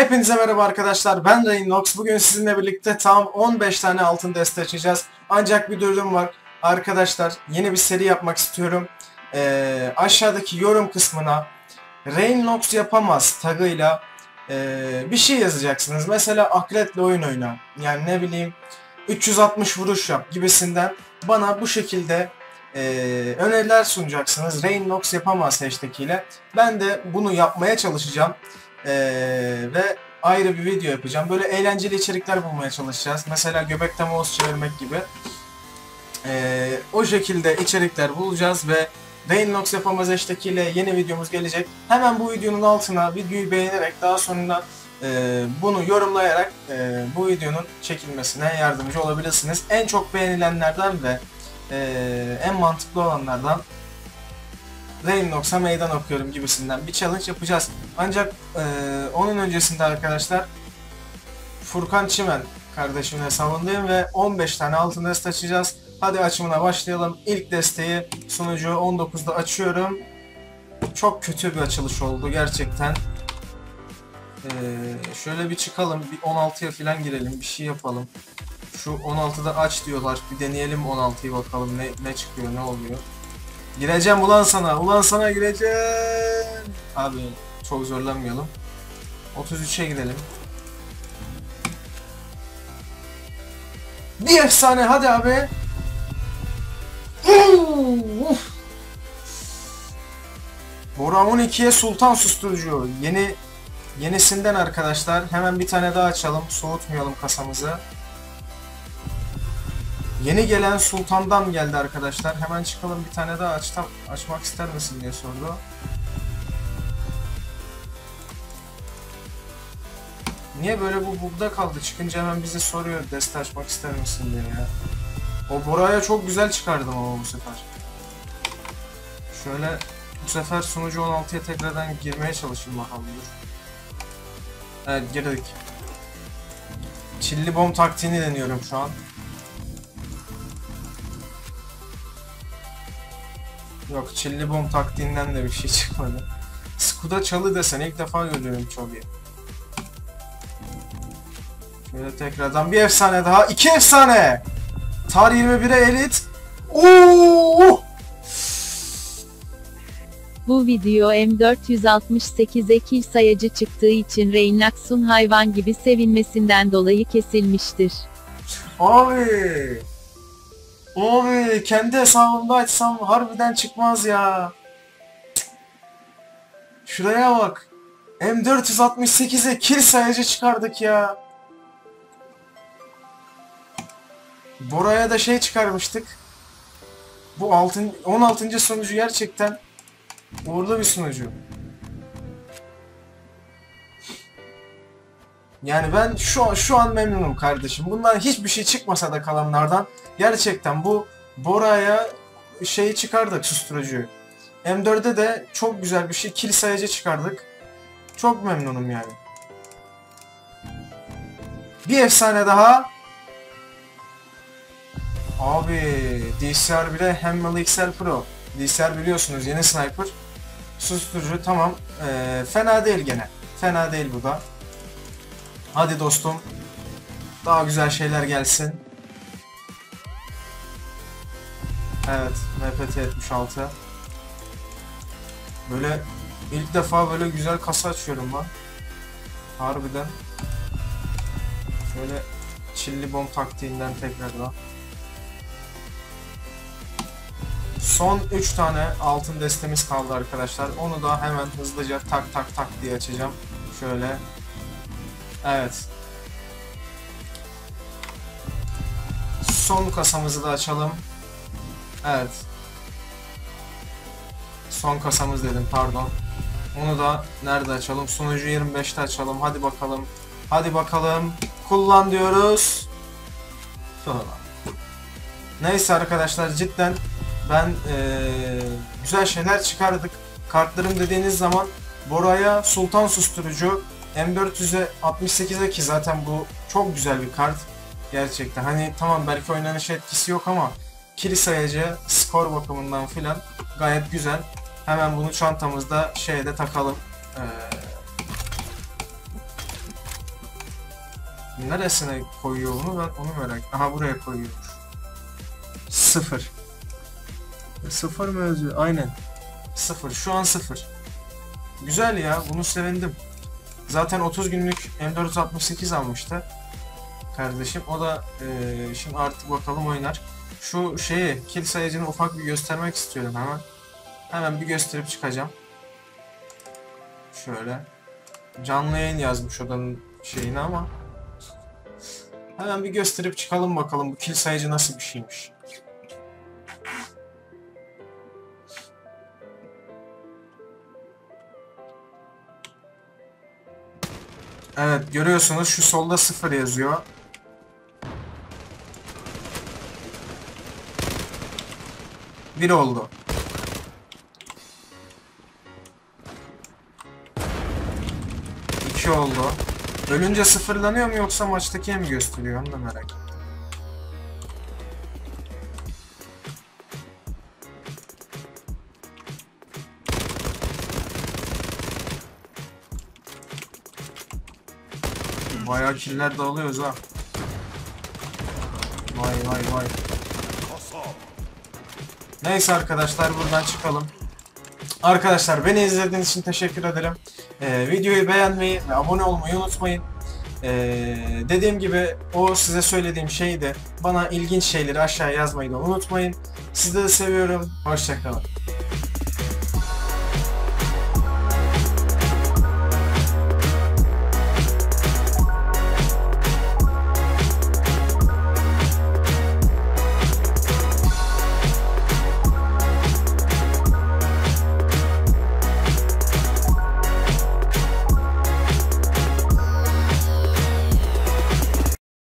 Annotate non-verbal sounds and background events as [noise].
Hepinize merhaba arkadaşlar. Ben Raynox. Bugün sizinle birlikte tam 15 tane altın deste açacağız. Ancak bir durum var. Arkadaşlar yeni bir seri yapmak istiyorum. Ee, aşağıdaki yorum kısmına Raynox yapamaz tagıyla ee, bir şey yazacaksınız. Mesela akletle oyun oyna. Yani ne bileyim 360 vuruş yap gibisinden bana bu şekilde e, öneriler sunacaksınız. Raynox yapamaz hashtag ile. Ben de bunu yapmaya çalışacağım. Ee, ve ayrı bir video yapacağım. Böyle eğlenceli içerikler bulmaya çalışacağız. Mesela göbekte mouse çevirmek gibi. Ee, o şekilde içerikler bulacağız ve Rainlox yapamaz hashtag ile yeni videomuz gelecek. Hemen bu videonun altına videoyu beğenerek daha sonra e, bunu yorumlayarak e, bu videonun çekilmesine yardımcı olabilirsiniz. En çok beğenilenlerden ve e, en mantıklı olanlardan Rainlox'a meydan okuyorum gibisinden bir challenge yapacağız. Ancak e, onun öncesinde arkadaşlar Furkan Çimen kardeşimle savundayım ve 15 tane altın deste açacağız. Hadi açımına başlayalım. İlk desteği sunucu 19'da açıyorum. Çok kötü bir açılış oldu gerçekten. Ee, şöyle bir çıkalım. Bir 16'ya falan girelim. Bir şey yapalım. Şu 16'da aç diyorlar. Bir deneyelim 16'yı bakalım ne, ne çıkıyor ne oluyor. Gireceğim ulan sana. Ulan sana gireceğim. Abi çok zorlanmayalım. 33'e gidelim. Bir efsane hadi abi. Uf. Bora 12'ye Sultan susturucu. Yeni yenisinden arkadaşlar. Hemen bir tane daha açalım. Soğutmayalım kasamızı. Yeni gelen Sultan'dan geldi arkadaşlar. Hemen çıkalım bir tane daha açtam, açmak ister misin diye sordu. Niye böyle bu bugda kaldı? Çıkınca hemen bize soruyor deste açmak ister misin diye ya. O Bora'ya çok güzel çıkardım ama bu sefer. Şöyle bu sefer sunucu 16'ya tekrardan girmeye çalışayım bakalım dur. Evet girdik. Çilli bomb taktiğini deniyorum şu an. Yok çilli bomb taktiğinden de bir şey [laughs] çıkmadı. Skuda çalı desen ilk defa görüyorum çalıyı. Şöyle tekrardan bir efsane daha. iki efsane! Tar 21'e elit. Oo! Bu video M468'e kill sayacı çıktığı için Reynax'un hayvan gibi sevinmesinden dolayı kesilmiştir. Abi! Abi kendi hesabımda açsam harbiden çıkmaz ya. Şuraya bak. M468'e kill sayacı çıkardık ya. Bora'ya da şey çıkarmıştık. Bu altın, 16. sunucu gerçekten uğurlu bir sunucu. Yani ben şu an, şu an memnunum kardeşim. Bundan hiçbir şey çıkmasa da kalanlardan gerçekten bu Bora'ya şeyi çıkardık susturucuyu. M4'de de çok güzel bir şey kill sayacı çıkardık. Çok memnunum yani. Bir efsane daha. Abi DCR 1'e Hemmel XL Pro. DCR biliyorsunuz yeni sniper. Susturucu tamam. Ee, fena değil gene. Fena değil bu da. Hadi dostum. Daha güzel şeyler gelsin. Evet, MPT 76. Böyle ilk defa böyle güzel kasa açıyorum ben. Harbiden. Şöyle çilli bomb taktiğinden tekrardan. Son 3 tane altın destemiz kaldı arkadaşlar. Onu da hemen hızlıca tak tak tak diye açacağım. Şöyle. Evet. Son kasamızı da açalım. Evet. Son kasamız dedim pardon. Onu da nerede açalım? Sunucu 25'te açalım. Hadi bakalım. Hadi bakalım. Kullan diyoruz. Neyse arkadaşlar cidden ben ee, güzel şeyler çıkardık. Kartlarım dediğiniz zaman Bora'ya Sultan Susturucu, M400'e 68'e ki zaten bu çok güzel bir kart. Gerçekten hani tamam belki oynanış etkisi yok ama kill sayacı, skor bakımından filan gayet güzel. Hemen bunu çantamızda şeyde takalım. Ee, Neresine koyuyor bunu ben onu merak Aha buraya koyuyormuş. Sıfır. Sıfır mı yazıyor? Aynen. Sıfır. Şu an sıfır. Güzel ya. Bunu sevindim. Zaten 30 günlük M468 almıştı. Kardeşim. O da eee, şimdi artık bakalım oynar. Şu şeyi, kill sayıcını ufak bir göstermek istiyorum hemen. Hemen bir gösterip çıkacağım. Şöyle. Canlı yayın yazmış odanın şeyini ama. Hemen bir gösterip çıkalım bakalım bu kill sayıcı nasıl bir şeymiş. Evet görüyorsunuz şu solda sıfır yazıyor. Bir oldu. İki oldu. Ölünce sıfırlanıyor mu yoksa maçtaki mi gösteriyor onu da merak ettim. Bayağı killer de alıyoruz ha. Vay vay vay. Neyse arkadaşlar buradan çıkalım. Arkadaşlar beni izlediğiniz için teşekkür ederim. Ee, videoyu beğenmeyi ve abone olmayı unutmayın. Ee, dediğim gibi o size söylediğim şeydi. Bana ilginç şeyleri aşağıya yazmayı da unutmayın. Sizi de seviyorum. Hoşçakalın.